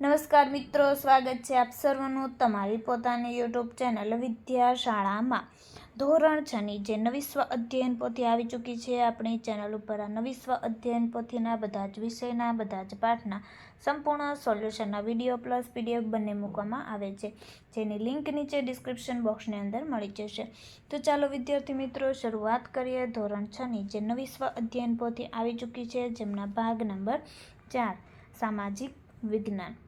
નમસ્કાર મિત્રો, સ્વાગત છે આપ સર્વનું તમારી પોતાની યુટ્યુબ ચેનલ વિદ્યાશાળામાં. ધોરણ છની જે નવી સ્વ અધ્યયન પોથી આવી ચૂકી છે, આપણી ચેનલ ઉપર આ નવી સ્વ અધ્યયન પોથીના બધા જ વિષયના, બધા જ પાઠના સંપૂર્ણ સોલ્યુશનના વીડિયો પ્લસ પીડીએફ બંને મૂકવામાં આવે છે. જેની લિંક નીચે ડિસ્ક્રિપ્શન બોક્સની અંદર મળી જશે. તો ચાલો વિદ્યાર્થી મિત્રો, શરૂઆત કરીએ. ધોરણ છની જે નવી સ્વ અધ્યયન પોથી આવી ચૂકી છે, જેમના ભાગ નંબર ચાર, સામાજિક વિજ્ઞાન.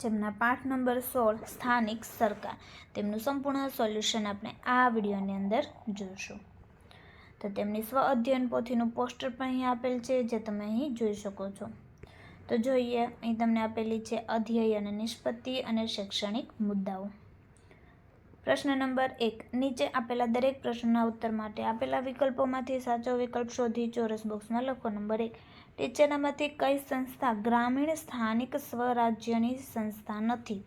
જેમના પાઠ નંબર સોળ, સ્થાનિક સરકાર. તેમનું સંપૂર્ણ સોલ્યુશન આપણે આ વિડીયોની અંદર જોઈશું. તો તેમની સ્વ અધ્યયન પોથીનું પોસ્ટર પણ અહીં આપેલ છે, જે તમે અહીં જોઈ શકો છો. તો જોઈએ, અહીં તમને આપેલી છે અધ્યયન નિષ્પત્તિ અને શૈક્ષણિક મુદ્દાઓ. પ્રશ્ન નંબર એક, નીચે આપેલા દરેક પ્રશ્નના ઉત્તર માટે આપેલા વિકલ્પોમાંથી સાચો વિકલ્પ શોધી ચોરસ બોક્સમાં લખો. નંબર એક નીચેનામાંથી કઈ સંસ્થા, ગ્રામીણ સ્થાનિક સ્વરાજ્યની સંસ્થા નથી?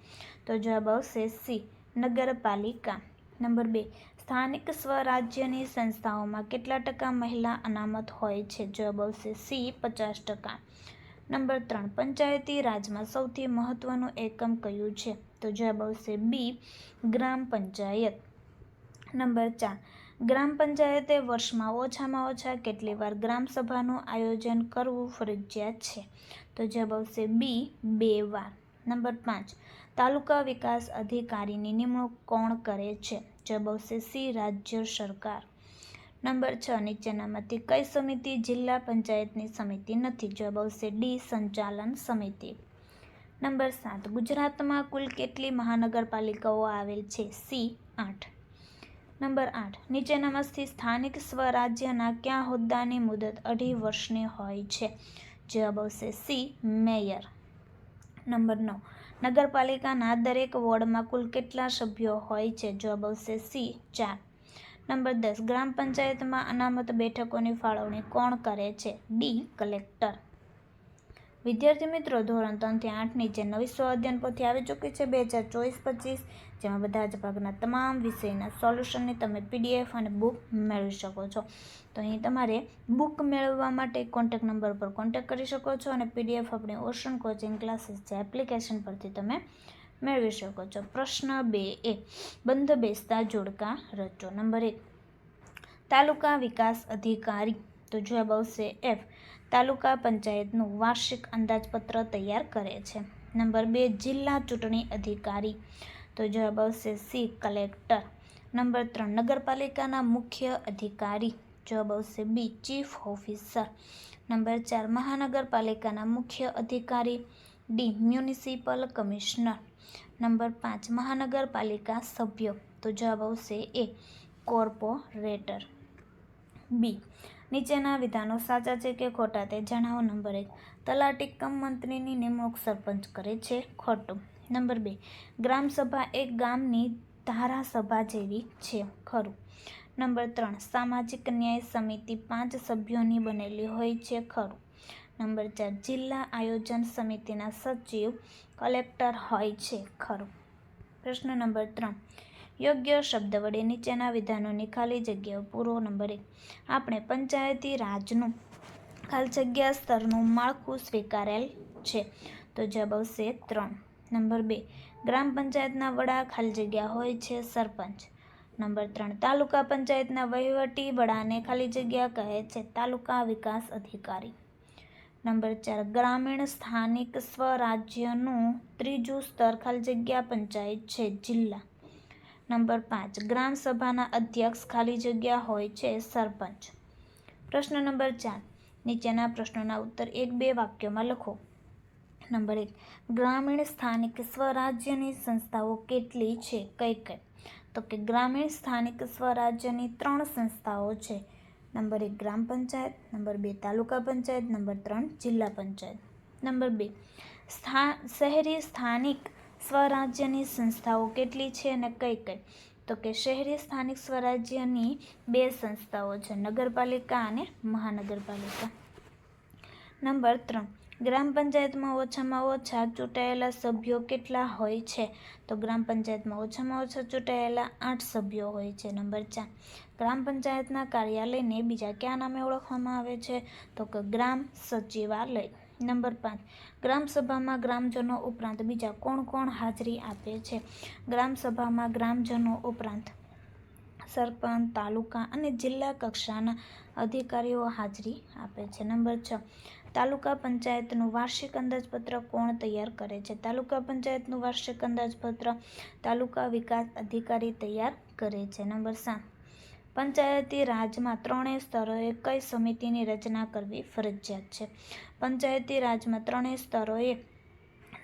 તો જવાબ આવશે સી, નગરપાલિકા. નંબર બે, સ્થાનિક સ્વરાજ્યની સંસ્થાઓમાં કેટલા ટકા મહિલા અનામત હોય છે? જવાબ આવશે સી, પચાસ ટકા. નંબર ત્રણ, પંચાયતી રાજમાં સૌથી મહત્ત્વનું એકમ કયું છે? તો જવાબ આવશે બી, ગ્રામ પંચાયત. નંબર ચાર ગ્રામ પંચાયતે વર્ષમાં ઓછામાં ઓછા કેટલી વાર ગ્રામસભાનું આયોજન કરવું ફરજિયાત છે. તો જવાબ આવશે બી, બે વાર. નંબર પાંચ, તાલુકા વિકાસ અધિકારીની નિમણૂક કોણ કરે છે? જવાબ આવશે સી, રાજ્ય સરકાર. નંબર છ નીચેનામાંથી કઈ સમિતિ જિલ્લા પંચાયતની સમિતિ નથી? જવાબ આવશે ડી, સંચાલન સમિતિ. નંબર સાત, ગુજરાતમાં કુલ કેટલી મહાનગરપાલિકાઓ આવેલ છે? સી, આઠ. નંબર આઠ. નીચેનામાંથી સ્થાનિક સ્વરાજ્યના ક્યાં હોદ્દાની મુદત અઢી વર્ષની હોય છે? જવાબ આવશે સી, મેયર. નંબર નવ. નગરપાલિકાના દરેક વોર્ડમાં કુલ કેટલા સભ્યો હોય છે? જવાબ આવશે સી, ચાર. નંબર દસ. ગ્રામ પંચાયતમાં અનામત બેઠકોની ફાળવણી કોણ કરે છે? D, collector. વિદ્યાર્થી મિત્રો, ધોરણ ત્રણથી આઠની જે નવી સ્વ અધ્યયન પોથી આવી ચૂકી છે, બે હજાર ચોવીસ પચીસ, જેમાં બધા જ ભાગના તમામ વિષયના સોલ્યુશનની તમે પીડીએફ અને બુક મેળવી શકો છો. તો અહીં તમારે બુક મેળવવા માટે કોન્ટેક નંબર પર કોન્ટેક કરી શકો છો અને પીડીએફ આપણે ઓશન કોચિંગ ક્લાસીસ જે એપ્લિકેશન પરથી તમે મેળવી શકો છો. પ્રશ્ન બે એ, બંધ બેસતા જોડકા રચો. નંબર એક, તાલુકા વિકાસ અધિકારી. તો જવાબ આવશે એફ તાલુકા પંચાયતનું વાર્ષિક અંદાજપત્ર તૈયાર કરે છે. નંબર બે, જિલ્લા ચૂંટણી અધિકારી. તો જવાબ આવશે સી, કલેક્ટર. નંબર ત્રણ, નગરપાલિકાના મુખ્ય અધિકારી. જવાબ આવશે બી, ચીફ ઓફિસર. નંબર ચાર, મહાનગરપાલિકાના મુખ્ય અધિકારી. D, municipal commissioner. નંબર પાંચ, મહાનગરપાલિકા સભ્યો. તો જવાબ આવશે એ, કોર્પોરેટર. બી નીચેના વિધાનો સાચા છે કે ખોટા તે જણાવો નંબર એક. તલાટી કમ મંત્રીની નિમણૂક સરપંચ કરે છે ખોટું. નંબર બે. ગ્રામસભા એક ગામની ધારાસભા જેવી છે. ખરું. નંબર ત્રણ. સામાજિક ન્યાય સમિતિ પાંચ સભ્યોની બનેલી હોય છે. ખરું. નંબર ચાર. જિલ્લા આયોજન સમિતિના સચિવ કલેક્ટર હોય છે. ખરું. પ્રશ્ન નંબર ત્રણ. યોગ્ય શબ્દ વડે નીચેના વિધાનોની ખાલી જગ્યાઓ પૂરો નંબર. એક આપણે પંચાયતી રાજનું ખાલી જગ્યા સ્તરનું માળખું સ્વીકારેલ છે. તો જવાબ આવશે ત્રણ. નંબર બે. ગ્રામ પંચાયતના વડા ખાલી જગ્યા હોય છે સરપંચ. નંબર ત્રણ. તાલુકા પંચાયતના વહીવટી વડાને ખાલી જગ્યા કહે છે તાલુકા વિકાસ અધિકારી. નંબર ચાર. ગ્રામીણ સ્થાનિક સ્વરાજ્યનું ત્રીજું સ્તર ખાલી જગ્યા પંચાયત છે જિલ્લા. નંબર પાંચ. ગ્રામ સભાના અધ્યક્ષ ખાલી જગ્યા હોય છે સરપંચ. પ્રશ્ન નંબર ચાર. નીચેના પ્રશ્નોના ઉત્તર એક બે વાક્યોમાં લખો. નંબર એક. ગ્રામીણ સ્થાનિક સ્વરાજ્યની સંસ્થાઓ કેટલી છે? કઈ કઈ? તો કે ગ્રામીણ સ્થાનિક સ્વરાજ્યની ત્રણ સંસ્થાઓ છે. નંબર એક ગ્રામ પંચાયત, નંબર બે તાલુકા પંચાયત, નંબર ત્રણ જિલ્લા પંચાયત. નંબર બે. સ્થા, શહેરી સ્થાનિક સ્વરાજ્યની સંસ્થાઓ કેટલી છે અને કઈ કઈ? તો કે શહેરી સ્થાનિક સ્વરાજ્યની બે સંસ્થાઓ છે, નગરપાલિકા અને મહાનગરપાલિકા. નંબર ત્રણ, ગ્રામ પંચાયતમાં ઓછામાં ઓછા ચૂંટાયેલા સભ્યો કેટલા હોય છે? તો ગ્રામ પંચાયતમાં ઓછામાં ઓછા ચૂંટાયેલા આઠ સભ્યો હોય છે. નંબર ચાર, ગ્રામ પંચાયતના કાર્યાલયને બીજા કયા નામે ઓળખવામાં આવે છે? તો કે ગ્રામ સચિવાલય. નંબર પાંચ. ગ્રામસભામાં ગ્રામજનો ઉપરાંત બીજા કોણ કોણ હાજરી આપે છે? ગ્રામસભામાં ગ્રામજનો ઉપરાંત સરપંચ, તાલુકા અને જિલ્લા કક્ષાના અધિકારીઓ હાજરી આપે છે. નંબર છ. તાલુકા પંચાયતનું વાર્ષિક અંદાજપત્ર કોણ તૈયાર કરે છે? તાલુકા પંચાયતનું વાર્ષિક અંદાજપત્ર તાલુકા વિકાસ અધિકારી તૈયાર કરે છે. નંબર સાત. પંચાયતી રાજમાં ત્રણેય સ્તરોએ કઈ સમિતિની રચના કરવી ફરજિયાત છે? પંચાયતી રાજમાં ત્રણેય સ્તરોએ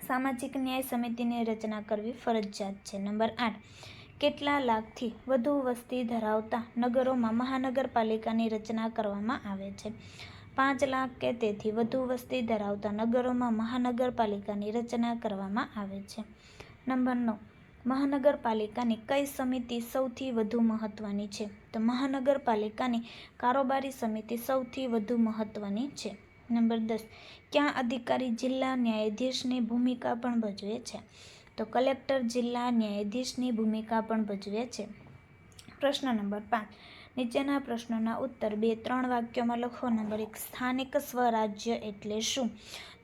સામાજિક ન્યાય સમિતિની રચના કરવી ફરજિયાત છે. નંબર આઠ, કેટલા લાખથી વધુ વસ્તી ધરાવતા નગરોમાં મહાનગરપાલિકાની રચના કરવામાં આવે છે? પાંચ લાખ કે તેથી વધુ વસ્તી ધરાવતા નગરોમાં મહાનગરપાલિકાની રચના કરવામાં આવે છે. નંબર નવ મહાનગરપાલિકાની કઈ સમિતિ સૌથી વધુ મહત્ત્વની છે? તો મહાનગરપાલિકાની કારોબારી સમિતિ સૌથી વધુ મહત્ત્વની છે. નંબર દસ, ક્યાં અધિકારી જિલ્લા ન્યાયાધીશની ભૂમિકા પણ ભજવે છે? તો કલેક્ટર જિલ્લા ન્યાયાધીશની ભૂમિકા પણ ભજવે છે. પ્રશ્ન નંબર પાંચ નીચેના પ્રશ્નોના ઉત્તર બે ત્રણ વાક્યોમાં લખો. નંબર એક, સ્થાનિક સ્વરાજ્ય એટલે શું?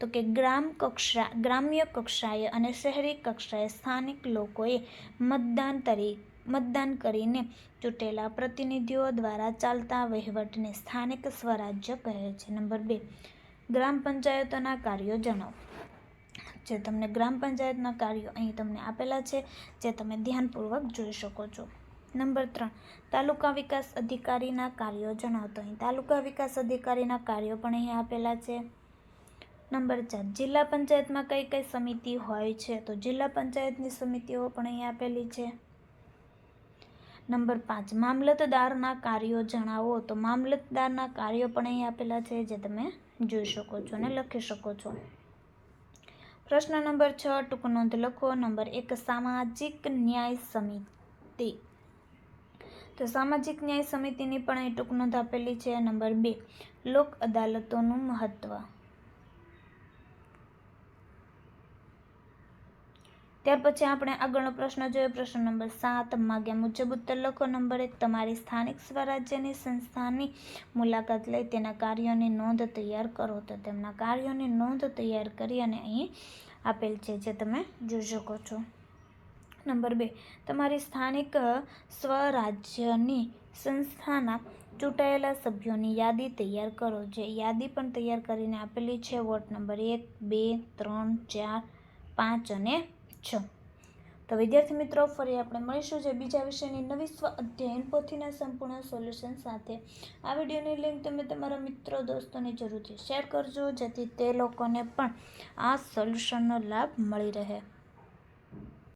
તો કે ગ્રામ કક્ષા, ગ્રામ્ય કક્ષાએ અને શહેરી કક્ષાએ સ્થાનિક લોકોએ મતદાન તરી, મતદાન કરીને ચૂંટેલા પ્રતિનિધિઓ દ્વારા ચાલતા વહીવટને સ્થાનિક સ્વરાજ્ય કહે છે. નંબર બે, ગ્રામ પંચાયતોના કાર્યો જણાવો. જે તમને ગ્રામ પંચાયતના કાર્યો અહીં તમને આપેલા છે, જે તમે ધ્યાનપૂર્વક જોઈ શકો છો. નંબર ત્રણ. તાલુકા વિકાસ અધિકારીના કાર્યો જણાવતો અહીં. તાલુકા વિકાસ અધિકારીના કાર્યો પણ અહીં આપેલા છે. નંબર ચાર. જિલ્લા પંચાયતમાં કઈ કઈ સમિતિ હોય છે? તો જિલ્લા પંચાયતની સમિતિઓ પણ અહીં આપેલી છે. નંબર પાંચ. મામલતદારના કાર્યો જણાવો. તો મામલતદારના કાર્યો પણ અહીં આપેલા છે, જે તમે જોઈ શકો છો અને લખી શકો છો. પ્રશ્ન નંબર છ. ટૂંક નોંધ લખો. નંબર એક. સામાજિક ન્યાય સમિતિ. તો સામાજિક ન્યાય સમિતિની પણ અહીં ટૂંક નોંધ આપેલી છે નંબર બે. લોક અદાલતોનું મહત્વ. ત્યાર પછી આપણે આગળનો પ્રશ્ન જોયો પ્રશ્ન નંબર સાત. માગ્યા મુજબ ઉત્તર લખો નંબર એક, તમારી સ્થાનિક સ્વરાજ્યની સંસ્થાની મુલાકાત લઈ તેના કાર્યોની નોંધ તૈયાર કરો. તો તેમના કાર્યોની નોંધ તૈયાર કરી અને અહીં આપેલ છે, જે તમે જોઈ શકો છો. નંબર બે. તમારી સ્થાનિક સ્વરાજ્યની સંસ્થાના ચૂંટાયેલા સભ્યોની યાદી તૈયાર કરો. જે યાદી પણ તૈયાર કરીને આપેલી છે. વોર્ડ નંબર એક, બે, ત્રણ, ચાર, પાંચ અને છ. તો વિદ્યાર્થી મિત્રો, ફરી આપણે મળીશું જે બીજા વિષયની નવી સ્વ અધ્યયન પોથીના સંપૂર્ણ સોલ્યુશન સાથે. આ વિડીયોની લિંક તમે તમારા મિત્રો, દોસ્તોને જરૂરથી શેર કરજો, જેથી તે લોકોને પણ આ સોલ્યુશનનો લાભ મળી રહે.